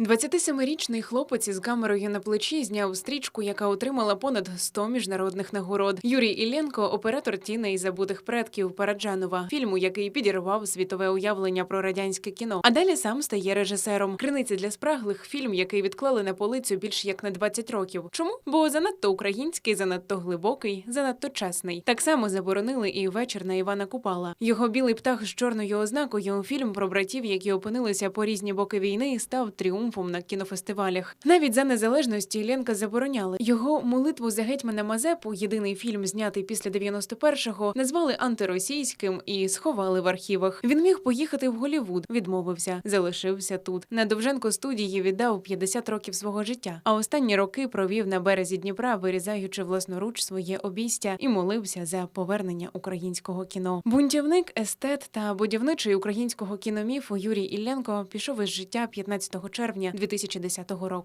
27-річний хлопець із камерою на плечі зняв стрічку, яка отримала понад 100 міжнародних нагород. Юрій Ілленко, оператор тіни і забутих предків Параджанова, фільму, який підірвав світове уявлення про радянське кіно. А далі сам стає режисером. Криниці для спраглих фільм, який відклали на полицю більш як на 20 років. Чому? Бо занадто український, занадто глибокий, занадто чесний. Так само заборонили і вечір на Івана Купала. Його білий птах з чорною ознакою. Фільм про братів, які опинилися по різні боки війни, став тріумфом на кінофестивалях. Навіть за незалежності Ленка забороняли його молитву за гетьмана Мазепу. Єдиний фільм, знятий після 91-го, назвали антиросійським і сховали в архівах. Він міг поїхати в Голівуд, відмовився, залишився тут. На Довженко студії віддав 50 років свого життя, а останні роки провів на березі Дніпра, вирізаючи власноруч своє обійстя і молився за повернення українського кіно. Бунтівник, естет та будівничий українського кіноміфу Юрій Ілленко пішов із життя 15 червня 2010 року.